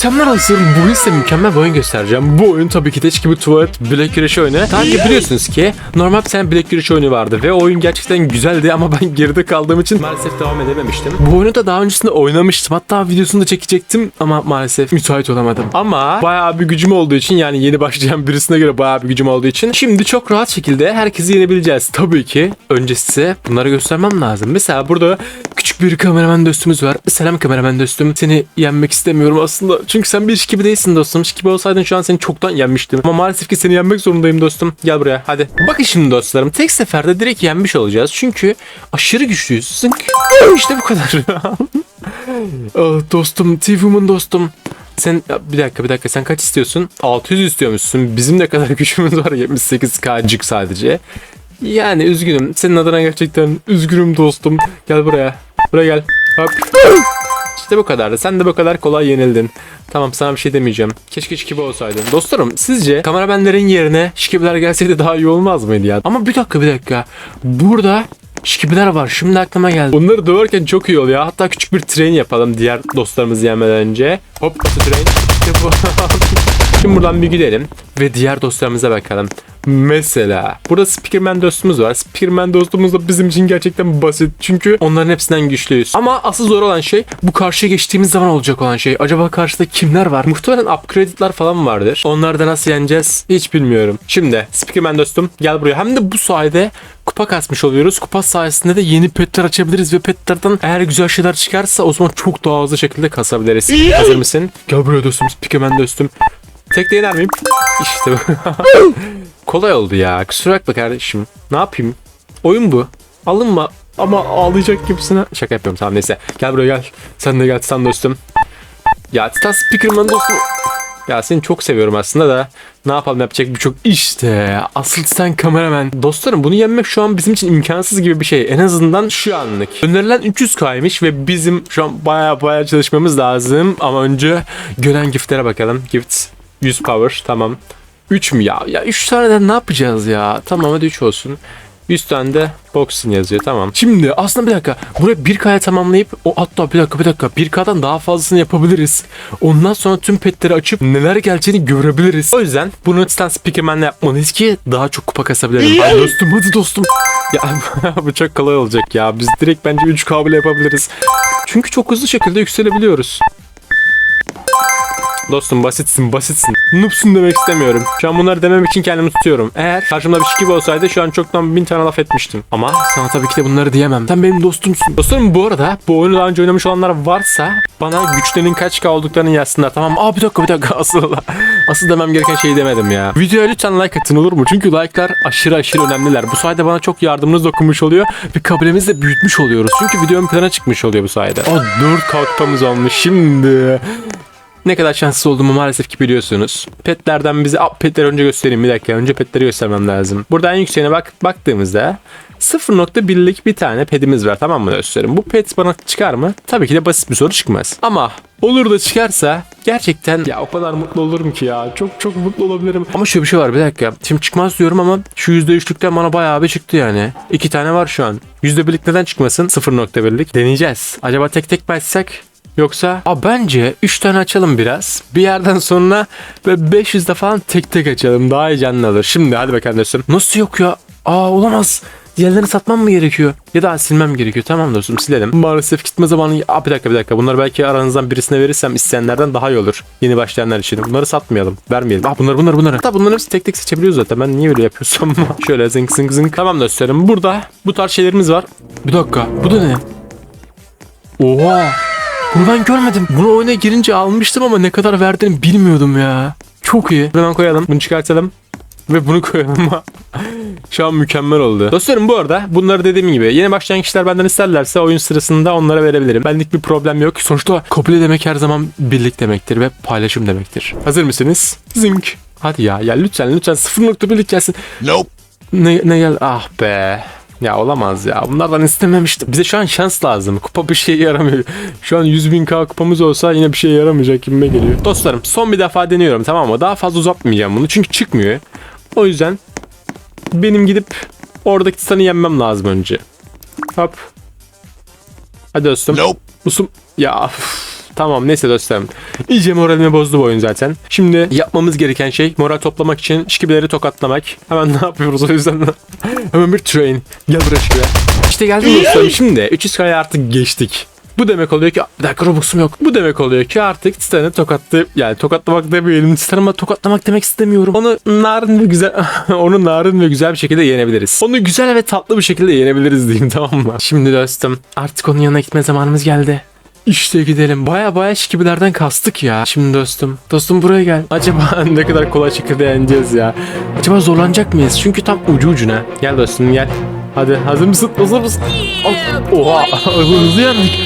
Selamlar olsun. Bugün size mükemmel bir oyun göstereceğim. Bu oyun tabii ki de gibi tuvalet Black Giriş oyunu. Önce biliyorsunuz ki normal bir tane Black Giriş oyunu vardı ve oyun gerçekten güzeldi ama ben geride kaldığım için maalesef devam edememiştim. Bu oyunu da daha öncesinde oynamıştım. Hatta videosunu da çekecektim ama maalesef müsait olamadım. Ama bayağı bir gücüm olduğu için yani yeni başlayan birisine göre bayağı bir gücüm olduğu için şimdi çok rahat şekilde herkesi yenebileceğiz. Tabii ki önce size bunları göstermem lazım. Mesela burada küçük bir kameraman dostumuz var. Selam kameraman dostum. Seni yenmek istemiyorum aslında. Çünkü sen bir şikibi değilsin dostum. Şikibi olsaydın şu an seni çoktan yenmiştim. Ama maalesef ki seni yenmek zorundayım dostum. Gel buraya hadi. Bakın şimdi dostlarım. Tek seferde direkt yenmiş olacağız. Çünkü aşırı güçlüyüz. Zınk. İşte bu kadar. Ah, dostum. TV'min dostum. Sen bir dakika bir dakika sen kaç istiyorsun? 600 istiyormuşsun. Bizim ne kadar gücümüz var 78k'cık sadece. Yani üzgünüm. Senin adına gerçekten üzgünüm dostum. Gel buraya. Buraya gel. Hop. İşte bu kadardı. Sen de bu kadar kolay yenildin. Tamam sana bir şey demeyeceğim. Keşke şikibi olsaydın. Dostlarım sizce kameramanların yerine şikibiler gelseydi daha iyi olmaz mıydı ya? Ama bir dakika bir dakika. Burada şikibiler var. Şimdi aklıma geldi. Bunları döverken çok iyi oluyor. Hatta küçük bir train yapalım diğer dostlarımızı yenmeden önce. Hop train. İşte. Şimdi buradan bir gidelim ve diğer dostlarımıza bakalım. Mesela burada Speakerman dostumuz var. Speakerman dostumuz da bizim için gerçekten basit. Çünkü onların hepsinden güçlüyüz. Ama asıl zor olan şey bu karşıya geçtiğimiz zaman olacak olan şey. Acaba karşıda kimler var? Muhtemelen upgrade'lar falan vardır. Onları da nasıl yeneceğiz hiç bilmiyorum. Şimdi Speakerman dostum gel buraya. Hem de bu sayede kupa kasmış oluyoruz. Kupa sayesinde de yeni petler açabiliriz ve petlerden eğer güzel şeyler çıkarsa o zaman çok daha hızlı şekilde kasabiliriz. Hazır mısın? Gel buraya dostum. Speakerman dostum. Tek de yener miyim? İşte bu. Kolay oldu ya. Kusura bakma kardeşim. Ne yapayım? Oyun bu. Alınma. Ama ağlayacak gibisine. Şaka yapıyorum tamam neyse. Gel buraya gel. Sen de gel Titan dostum. Ya Titan Speakerman dostum. Ya seni çok seviyorum aslında da. Ne yapalım yapacak birçok işte. Asıl sen kameraman. Dostlarım bunu yenmek şu an bizim için imkansız gibi bir şey. En azından şu anlık. Önerilen 300k'ymış ve bizim şu an baya baya çalışmamız lazım. Ama önce gelen giftlere bakalım. Gift 100 power tamam. 3 mü ya? Ya 3 tane de ne yapacağız ya? Tamam hadi 3 olsun. 100 tane de boxing yazıyor tamam. Şimdi aslında bir dakika. Buraya 1K'ya tamamlayıp o hatta bir dakika bir dakika 1K'dan daha fazlasını yapabiliriz. Ondan sonra tüm petleri açıp neler geleceğini görebiliriz. O yüzden bunu Titan Speakerman'la yapmalıyız ki daha çok kupa kasabilirim. Hadi dostum hadi dostum. Ya bu çok kolay olacak ya. Biz direkt bence 3K bile yapabiliriz. Çünkü çok hızlı şekilde yükselebiliyoruz. Dostum basitsin basitsin. Noobsun demek istemiyorum. Şu an bunları demem için kendimi tutuyorum. Eğer karşımda bir gibi olsaydı şu an çoktan bin tane laf etmiştim. Ama sana tabii ki de bunları diyemem. Sen benim dostumsun. Dostlarım bu arada bu oyunu daha önce oynamış olanlar varsa bana güçlerinin kaç k olduklarını yazsınlar. Tamam Aa bir dakika bir dakika asıl asıl demem gereken şeyi demedim ya. Videoya lütfen like atın olur mu? Çünkü like'lar aşırı aşırı önemliler. Bu sayede bana çok yardımınız dokunmuş oluyor. Bir kabilemizi de büyütmüş oluyoruz. Çünkü video ön plana çıkmış oluyor bu sayede. O 4 kalkmamız olmuş şimdi. Ne kadar şanssız olduğumu maalesef ki biliyorsunuz. Petlerden bize... Aa, petleri önce göstereyim bir dakika. Önce petleri göstermem lazım. Burada en yükseğine bak baktığımızda 0.1'lik bir tane pedimiz var tamam mı dostlarım? Bu pet bana çıkar mı? Tabii ki de basit bir soru çıkmaz. Ama olur da çıkarsa gerçekten ya o kadar mutlu olurum ki ya. Çok çok mutlu olabilirim. Ama şöyle bir şey var bir dakika. Şimdi çıkmaz diyorum ama şu %3'lükten bana bayağı bir çıktı yani. İki tane var şu an. %1'lik neden çıkmasın? 0.1'lik. Deneyeceğiz. Acaba tek tek mi açsak? Yoksa a bence 3 tane açalım biraz. Bir yerden sonra böyle 500 de falan tek tek açalım. Daha heyecanlı olur. Şimdi hadi bakalım dostum. Nasıl yok ya? Aa olamaz. Diğerlerini satmam mı gerekiyor? Ya da silmem gerekiyor. Tamam dostum silelim. Maalesef gitme zamanı. Aa bir dakika bir dakika. Bunları belki aranızdan birisine verirsem isteyenlerden daha iyi olur. Yeni başlayanlar için. Bunları satmayalım. Vermeyelim. Aa bunları bunları bunları. Hatta bunların hepsi tek tek seçebiliyoruz zaten. Ben niye böyle yapıyorsam. Şöyle zınk zınk zınk. Tamam dostlarım. Burada bu tarz şeylerimiz var. Bir dakika. Bu da ne? Oha. Bunu ben görmedim. Bunu oyuna girince almıştım ama ne kadar verdiğini bilmiyordum ya. Çok iyi. Hemen koyalım. Bunu çıkartalım. Ve bunu koyalım. Şu an mükemmel oldu. Dostlarım bu arada bunları dediğim gibi yeni başlayan kişiler benden isterlerse oyun sırasında onlara verebilirim. Benlik bir problem yok. Sonuçta kabul demek her zaman birlik demektir ve paylaşım demektir. Hazır mısınız? Zink. Hadi ya ya lütfen lütfen 0.1'lik gelsin. Nope. Ne, ne gel? Ah be. Ya olamaz ya. Bunlardan istememiştim. Bize şu an şans lazım. Kupa bir şey yaramıyor. Şu an 100 bin K kupamız olsa yine bir şey yaramayacak gibime geliyor. Dostlarım son bir defa deniyorum tamam mı? Daha fazla uzatmayacağım bunu. Çünkü çıkmıyor. O yüzden benim gidip oradaki titanı yenmem lazım önce. Hop. Hadi dostum. Nope. Usum. Ya üf, Tamam neyse dostlarım. İyice moralimi bozdu bu oyun zaten. Şimdi yapmamız gereken şey moral toplamak için şikibileri tokatlamak. Hemen ne yapıyoruz o yüzden? Hemen bir train. Gel buraya şikibe. İşte geldim dostlarım. Şimdi 300 kaya artık geçtik. Bu demek oluyor ki bir dakika Robux'um yok. Bu demek oluyor ki artık Titan'ı tokatlı yani tokatlamak demeyelim. Titan'ıma tokatlamak demek istemiyorum. Onu narin ve güzel onu narin ve güzel bir şekilde yenebiliriz. Onu güzel ve tatlı bir şekilde yenebiliriz diyeyim tamam mı? Şimdi dostum artık onun yanına gitme zamanımız geldi. İşte gidelim. Baya baya şikibilerden kastık ya. Şimdi dostum. Dostum buraya gel. Acaba ne kadar kolay şekilde yeneceğiz ya. Acaba zorlanacak mıyız? Çünkü tam ucu ucuna. Gel dostum gel. Hadi hazır mısın? Hazır mısın? Oha hızlı yendik.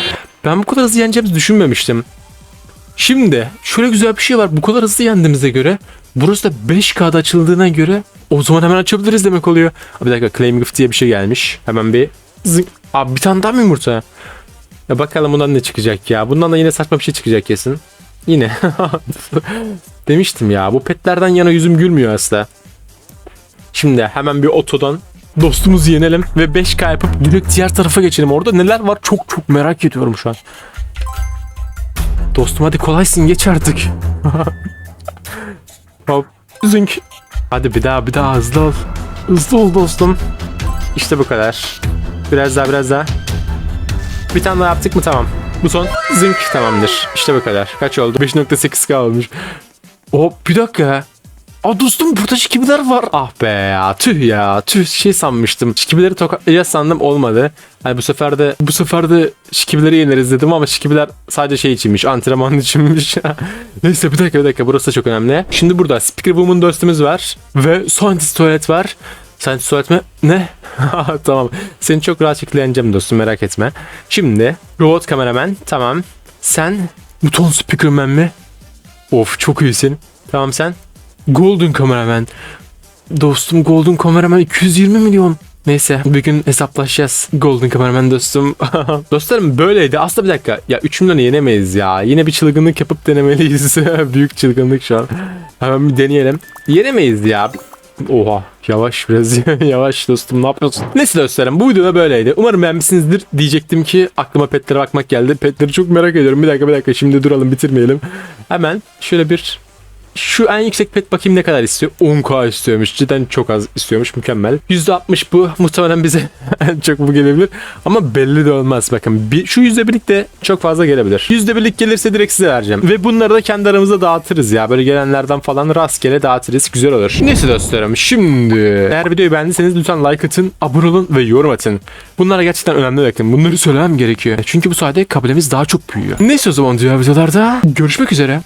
Ben bu kadar hızlı yeneceğimizi düşünmemiştim. Şimdi şöyle güzel bir şey var. Bu kadar hızlı yendiğimize göre burası da 5K'da açıldığına göre o zaman hemen açabiliriz demek oluyor. Bir dakika claim gift diye bir şey gelmiş. Hemen bir zınk. Abi bir tane daha mı yumurta? Ya bakalım bundan ne çıkacak ya. Bundan da yine saçma bir şey çıkacak kesin. Yine. Demiştim ya bu petlerden yana yüzüm gülmüyor aslında. Şimdi hemen bir otodan dostumuzu yenelim ve 5K yapıp direkt diğer tarafa geçelim. Orada neler var çok çok merak ediyorum şu an. Dostum hadi kolaysın geç artık. Hop zınk. Hadi bir daha bir daha hızlı ol. Hızlı ol dostum. İşte bu kadar. Biraz daha biraz daha. Bir tane daha yaptık mı tamam. Bu son zınk tamamdır. İşte bu kadar. Kaç oldu? 5.8k olmuş. Hop bir dakika. Aa dostum burada şikibiler var. Ah be ya tüh ya tüh şey sanmıştım. Şikibileri tokatlayacağız sandım olmadı. Hani bu sefer de bu sefer de şikibileri yeneriz dedim ama şikibiler sadece şey içinmiş antrenman içinmiş. Neyse bir dakika bir dakika burası da çok önemli. Şimdi burada Speaker Woman dostumuz var ve Scientist Tuvalet var. Tuvalet mi? Ne? tamam. Seni çok rahat şekilde yeneceğim dostum merak etme. Şimdi robot kameraman tamam. Sen buton speakerman mi? Of çok iyisin. Tamam sen. Golden kameraman. Dostum Golden kameraman 220 milyon. Neyse bir gün hesaplaşacağız. Golden kameraman dostum. Dostlarım böyleydi. Aslında bir dakika. Ya 3 milyonu yenemeyiz ya. Yine bir çılgınlık yapıp denemeliyiz. Büyük çılgınlık şu an. Hemen bir deneyelim. Yenemeyiz ya. Oha yavaş biraz yavaş dostum ne yapıyorsun? Neyse dostlarım bu videoda böyleydi. Umarım beğenmişsinizdir diyecektim ki aklıma petlere bakmak geldi. Petleri çok merak ediyorum. Bir dakika bir dakika şimdi duralım bitirmeyelim. Hemen şöyle bir şu en yüksek pet bakayım ne kadar istiyor? 10k istiyormuş. Cidden çok az istiyormuş. Mükemmel. %60 bu. Muhtemelen bize en çok bu gelebilir. Ama belli de olmaz. Bakın bir, şu %1'lik de çok fazla gelebilir. %1'lik gelirse direkt size vereceğim. Ve bunları da kendi aramızda dağıtırız ya. Böyle gelenlerden falan rastgele dağıtırız. Güzel olur. Neyse dostlarım. Şimdi eğer videoyu beğendiyseniz lütfen like atın, abone olun ve yorum atın. Bunlar gerçekten önemli bakın. Bunları söylemem gerekiyor. Çünkü bu sayede kabilemiz daha çok büyüyor. Neyse o zaman diğer videolarda görüşmek üzere.